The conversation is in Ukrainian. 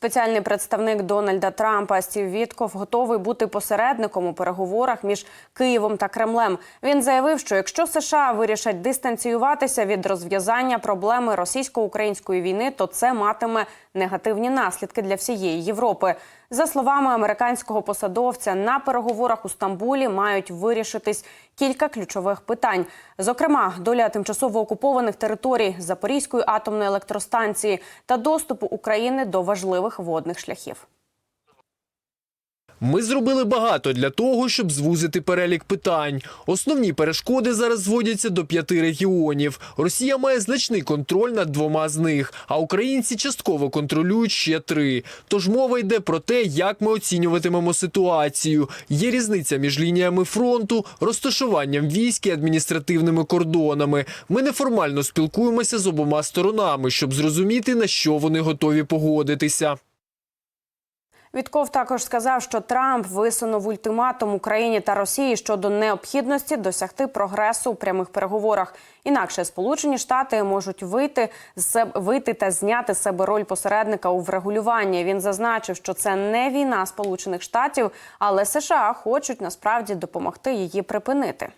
Спеціальний представник Дональда Трампа Стів Вітков готовий бути посередником у переговорах між Києвом та Кремлем. Він заявив, що якщо США вирішать дистанціюватися від розв'язання проблеми російсько-української війни, то це матиме негативні наслідки для всієї Європи. За словами американського посадовця, на переговорах у Стамбулі мають вирішитись кілька ключових питань. Зокрема, доля тимчасово окупованих територій Запорізької атомної електростанції та доступу України до важливих водних шляхів. Ми зробили багато для того, щоб звузити перелік питань. Основні перешкоди зараз зводяться до п'яти регіонів. Росія має значний контроль над двома з них, а українці частково контролюють ще три. Тож мова йде про те, як ми оцінюватимемо ситуацію. Є різниця між лініями фронту, розташуванням військ і адміністративними кордонами. Ми неформально спілкуємося з обома сторонами, щоб зрозуміти на що вони готові погодитися. Вітков також сказав, що Трамп висунув ультиматум Україні та Росії щодо необхідності досягти прогресу у прямих переговорах. Інакше Сполучені Штати можуть вийти з вийти та зняти з себе роль посередника у врегулюванні. Він зазначив, що це не війна Сполучених Штатів, але США хочуть насправді допомогти її припинити.